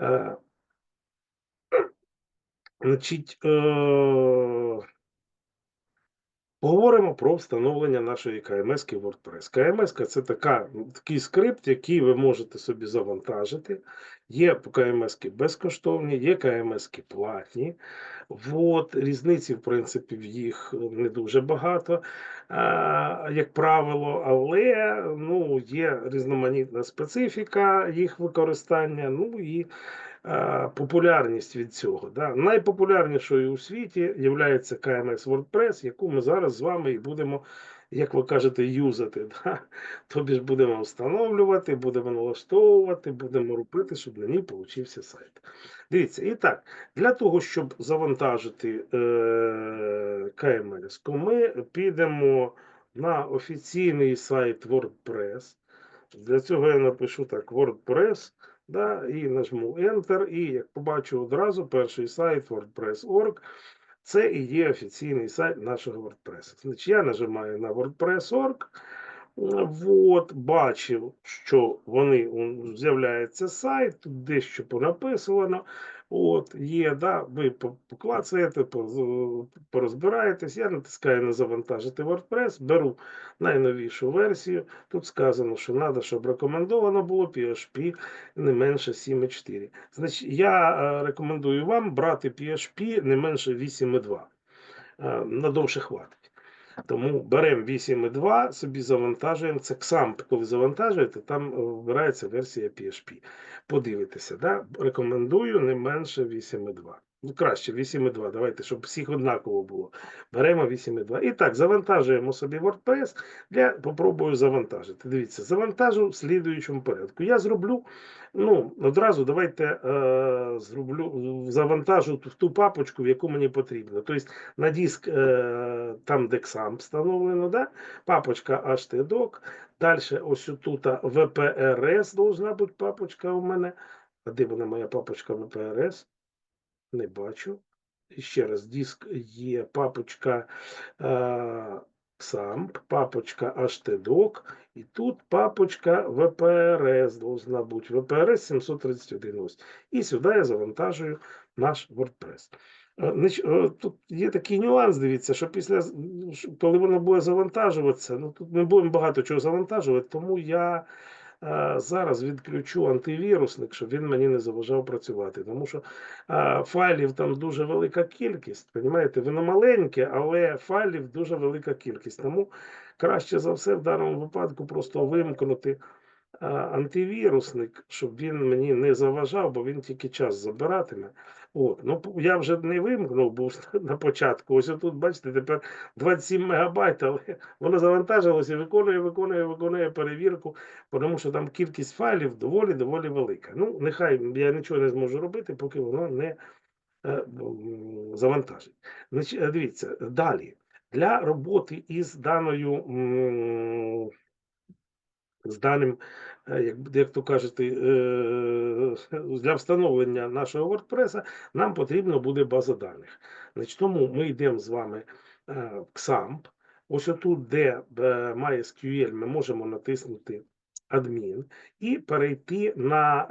Е, Значить, е, поговоримо про встановлення нашої КМС WordPress. КМС це така, такий скрипт, який ви можете собі завантажити. Є КМС безкоштовні, є КМС платні. От, різниці, в принципі, в їх не дуже багато, як правило, але ну, є різноманітна специфіка їх використання. Ну і е, популярність від цього. Да? Найпопулярнішою у світі є KMS WordPress, яку ми зараз з вами і будемо, як ви кажете, юзати. Да? Тобі ж будемо встановлювати, будемо налаштовувати, будемо робити, щоб на ній получився сайт. Дивіться, і так, для того, щоб завантажити е, KMS, ми підемо на офіційний сайт WordPress. Для цього я напишу так: WordPress да, і нажму Enter, і як побачу одразу, перший сайт WordPress.org. Це і є офіційний сайт нашого WordPress. Значить, я нажимаю на WordPress.org. От, бачив, що вони з'являється сайт, тут дещо понаписано. От, є, да, ви поклацаєте, порозбираєтесь. Я натискаю на завантажити WordPress, беру найновішу версію. Тут сказано, що треба, щоб рекомендовано було PHP не менше 7.4. Значить, я е, рекомендую вам брати PHP не менше 8.2. Е, надовше хватить. Тому беремо 8.2, собі завантажуємо. Це XAMPP, коли завантажуєте, там е, вбирається версія PHP. Подивитися, да? рекомендую не менше 8.2. Ну, краще 8.2. Давайте, щоб всіх однаково було. Беремо 8.2. І так, завантажуємо собі WordPress. Для попробую завантажити. Дивіться, завантажу в слідуючому порядку. Я зроблю. Ну, одразу давайте е, зроблю, завантажу в ту папочку, в яку мені потрібно. Тобто на диск е, там дексам встановлено, да? папочка htdoc. Далі ось тут VPRS должна бути папочка у мене. А де вона моя папочка VPRS? Не бачу. Ще раз, диск є папочка е, XAMPP, папочка HTDoc, і тут папочка VPRS должна бути. VPRS 731. Ось. І сюди я завантажую наш WordPress. Е, тут є такий нюанс, дивіться, що після коли воно буде завантажуватися, ну тут ми будемо багато чого завантажувати, тому я зараз відключу антивірусник, щоб він мені не заважав працювати. Тому що файлів там дуже велика кількість. Понімаєте? воно маленьке, але файлів дуже велика кількість. Тому краще за все в даному випадку просто вимкнути антивірусник, щоб він мені не заважав, бо він тільки час забиратиме. От, ну Я вже не вимкнув, був на початку. Ось тут, бачите, тепер 27 мегабайт, але воно завантажилося, виконує, виконує, виконує перевірку, тому що там кількість файлів доволі-доволі велика. Ну, нехай я нічого не зможу робити, поки воно не е, завантажить. Е, Дивіться, далі. Для роботи із даною з даним, е, як як то кажете, е, для встановлення нашого WordPress нам потрібна буде база даних. Значить, Тому ми йдемо з вами е, в XAMPP. Ось тут, де MySQL, ми можемо натиснути адмін і перейти на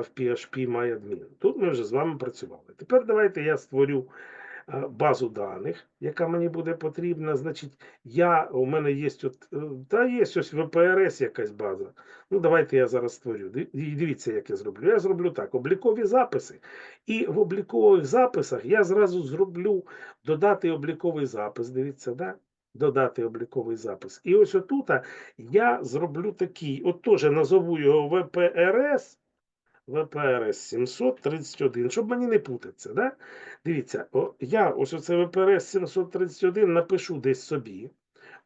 в PHP MyAdmin. Тут ми вже з вами працювали. Тепер давайте я створю Е, базу даних, яка мені буде потрібна. Значить, я, у мене є от, е, та є ось ВПРС якась база. Ну, давайте я зараз створю. Дивіться, як я зроблю. Я зроблю так: облікові записи. І в облікових записах я зразу зроблю додати обліковий запис. Дивіться, да? Додати обліковий запис. І ось отут я зроблю такий, от теж назову його ВПРС. ВПРС 731, щоб мені не путатися. Да? Дивіться, о, я ось оце ВПРС 731 напишу десь собі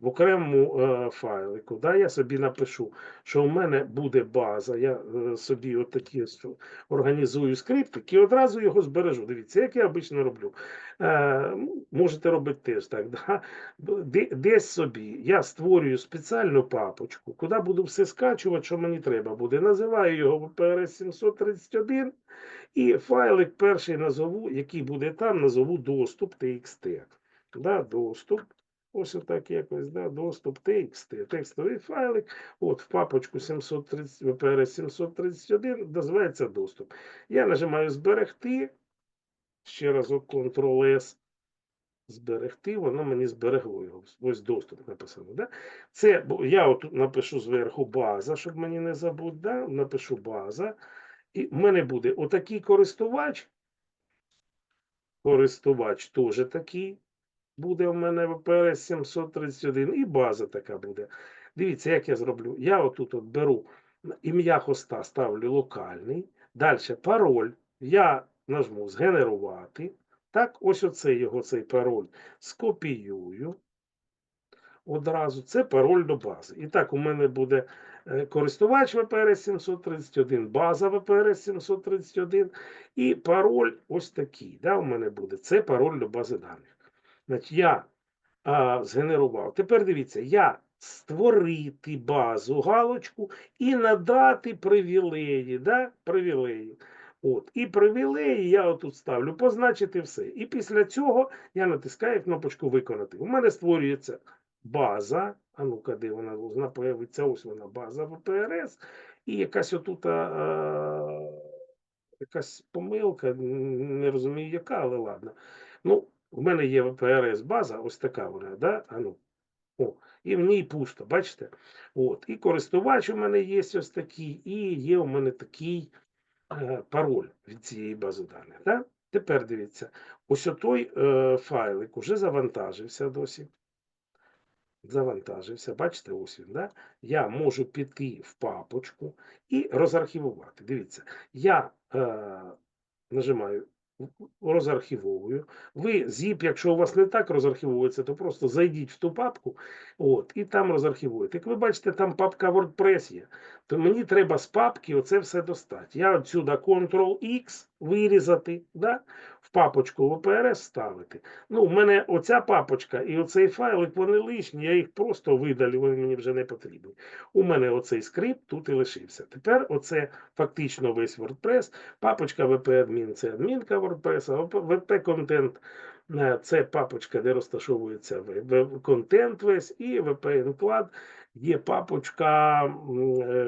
в окремому е, файлику. Да, Я собі напишу, що у мене буде база. Я е, собі от такі організую скриптик і одразу його збережу. Дивіться, як я обично роблю. Е, Можете робити теж так. Да? Десь собі я створюю спеціальну папочку, куди буду все скачувати, що мені треба буде. Називаю його VPRS 731. І файлик перший назову, який буде там, назову доступ TXT. Да, Доступ. Ось отак якось, да, доступ TXT, текстовий файлик, от в папочку 730, VPRS 731 називається доступ. Я нажимаю зберегти, ще разок Ctrl-S, зберегти, воно мені зберегло його. Ось доступ написано. Да? Це, бо я от напишу зверху база, щоб мені не забути, да? напишу база. І в мене буде отакий користувач, користувач теж такий, буде в мене VPRS 731 і база така буде. Дивіться, як я зроблю. Я отут от беру ім'я хоста, ставлю локальний. Далі пароль. Я нажму згенерувати. Так, ось оцей його цей пароль скопіюю. Одразу це пароль до бази. І так, у мене буде е, користувач VPRS 731, база VPRS 731 і пароль ось такий. Да, у мене буде. Це пароль до бази даних. Значить, я а, згенерував. Тепер дивіться, я створити базу, галочку і надати привілеї. Да? Привілеї. От. І привілеї я отут ставлю, позначити все. І після цього я натискаю кнопочку виконати. У мене створюється база. А ну-ка, де вона должна появитися? Ось вона база ВПРС. І якась отут. А, якась помилка, не розумію, яка, але ладно. Ну, в мене є ВПРС база, ось така вона, да? А ну. О, і в ній пусто, бачите? От. І користувач у мене є ось такий, і є у мене такий е, пароль від цієї бази даних. Да? Тепер дивіться, ось той е, файлик уже завантажився досі. Завантажився, бачите, ось він, да? Я можу піти в папочку і розархівувати. Дивіться, я е, нажимаю розархівовую. Ви zip, якщо у вас не так розархівується, то просто зайдіть в ту папку от, і там розархівуєте. Як ви бачите, там папка WordPress є, то мені треба з папки оце все достати. Я отсюда Ctrl-X вирізати, да? в папочку VPRS ставити. Ну, у мене оця папочка і оцей файлик, вони лишні, я їх просто видалю, вони мені вже не потрібні. У мене оцей скрипт тут і лишився. Тепер оце фактично весь WordPress. Папочка VP-адмін – це адмінка WordPress, а VP-контент – це папочка, де розташовується контент весь, і VP-інклад є папочка, е,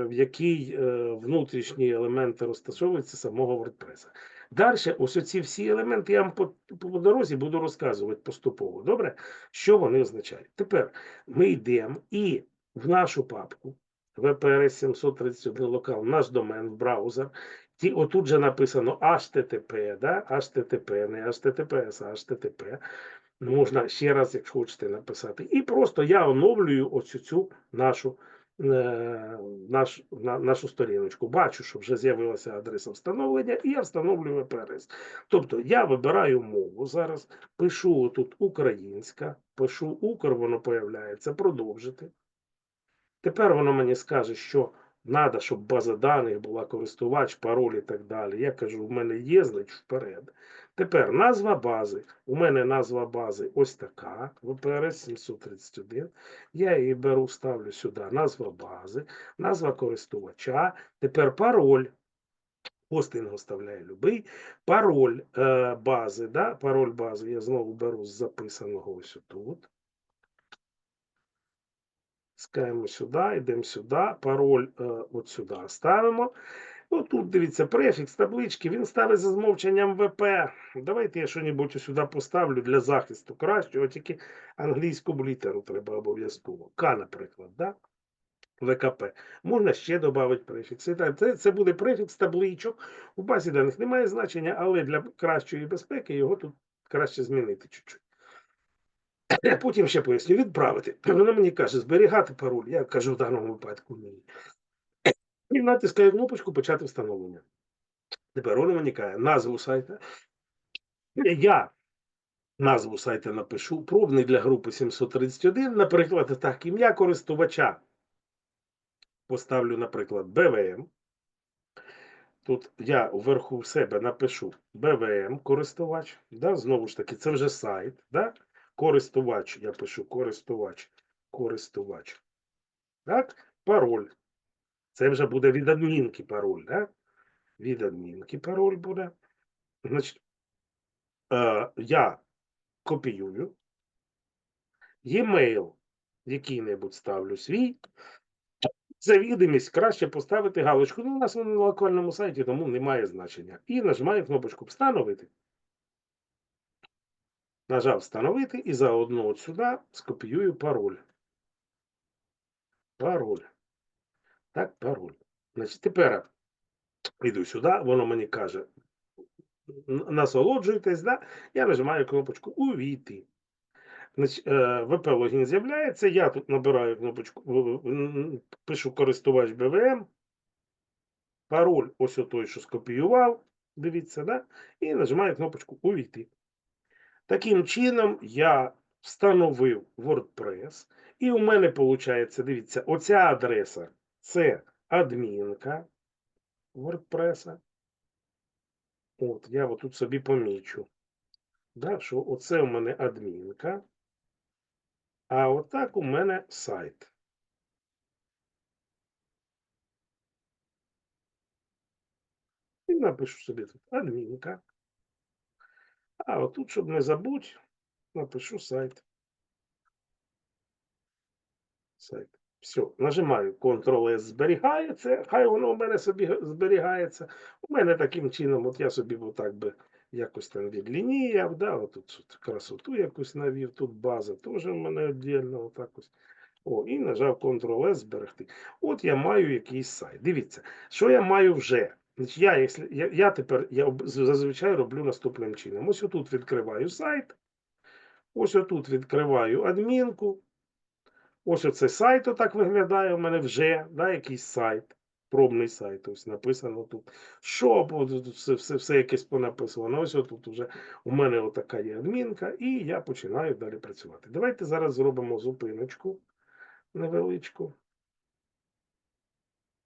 в якій е, внутрішні елементи розташовуються самого WordPress. Далі, ось оці всі елементи я вам по, по дорозі буду розказувати поступово. Добре? Що вони означають? Тепер ми йдемо і в нашу папку VPRS 731 локал, наш домен в браузер. Ті, отут же написано HTTP, да? HTTP, не HTTPS, а HTTP. Можна ще раз, якщо хочете, написати. І просто я оновлюю оцю цю нашу, е, наш, на, нашу сторіночку. Бачу, що вже з'явилася адреса встановлення, і я встановлюю VPRS. Тобто я вибираю мову зараз, пишу тут українська, пишу Укр, воно появляється, продовжити. Тепер воно мені скаже, що треба, щоб база даних була користувач, пароль і так далі. Я кажу, в мене є, значить вперед. Тепер назва бази. У мене назва бази ось така, VPRS 731. Я її беру, ставлю сюди. Назва бази, назва користувача. Тепер пароль. Хостинг оставляє любий. Пароль е, бази, да? пароль бази я знову беру з записаного ось тут. Скаємо сюди, йдемо сюди, пароль е, от сюди ставимо. Ну, тут дивіться, префікс таблички, він ставить за змовченням ВП. Давайте я щось сюди поставлю для захисту кращого, тільки англійську літеру треба обов'язково. К, наприклад, да? ВКП. Можна ще додати префікс. Це, це буде префікс табличок. У базі даних немає значення, але для кращої безпеки його тут краще змінити чуть-чуть. Потім ще поясню, відправити. Вона мені каже, зберігати пароль. Я кажу в даному випадку ні. І натискаю кнопочку почати встановлення. Тепер вона мені каже назву сайта. Я назву сайта напишу. Пробний для групи 731. Наприклад, так, ім'я користувача. Поставлю, наприклад, BVM. Тут я вверху в себе напишу BVM користувач. Да? Знову ж таки, це вже сайт. Да? Користувач. Я пишу користувач. Користувач. Так? Пароль. Це вже буде від адмінки пароль. Да? Від адмінки пароль буде. Значить, е, я копіюю. e-mail який-небудь ставлю свій. За відомість краще поставити галочку. Ну, у нас воно на локальному сайті, тому немає значення. І нажимаю кнопочку Встановити. Нажав Встановити і заодно от сюди скопіюю пароль. Пароль. Так, пароль. Значить, тепер йду сюди, воно мені каже, насолоджуйтесь, да? я нажимаю кнопочку Увійти. Значить, е, ВП-логін з'являється, я тут набираю кнопочку, пишу користувач БВМ, пароль ось той, що скопіював, дивіться, да? і нажимаю кнопочку Увійти. Таким чином я встановив WordPress, і у мене виходить, дивіться, оця адреса це адмінка WordPress. От, я отут собі помічу. Да, що оце у мене адмінка, а отак у мене сайт. І напишу собі тут адмінка. А отут, щоб не забути, напишу сайт. Сайт. Все, нажимаю Ctrl-S, зберігається. Хай воно у мене собі зберігається. У мене таким чином, от я собі отак би якось там відлініяв, да, отут от красоту якусь навів, тут база теж у мене віддільно, отак ось. О, і нажав Ctrl-S зберегти. От я маю якийсь сайт. Дивіться, що я маю вже. Значить, я, я, я тепер я зазвичай роблю наступним чином. Ось отут відкриваю сайт. Ось отут відкриваю адмінку. Ось оце сайт отак виглядає. У мене вже да, якийсь сайт. Пробний сайт, ось написано тут. Що все, все, все якесь понаписано. Ось тут вже у мене отака є адмінка, і я починаю далі працювати. Давайте зараз зробимо зупиночку невеличку.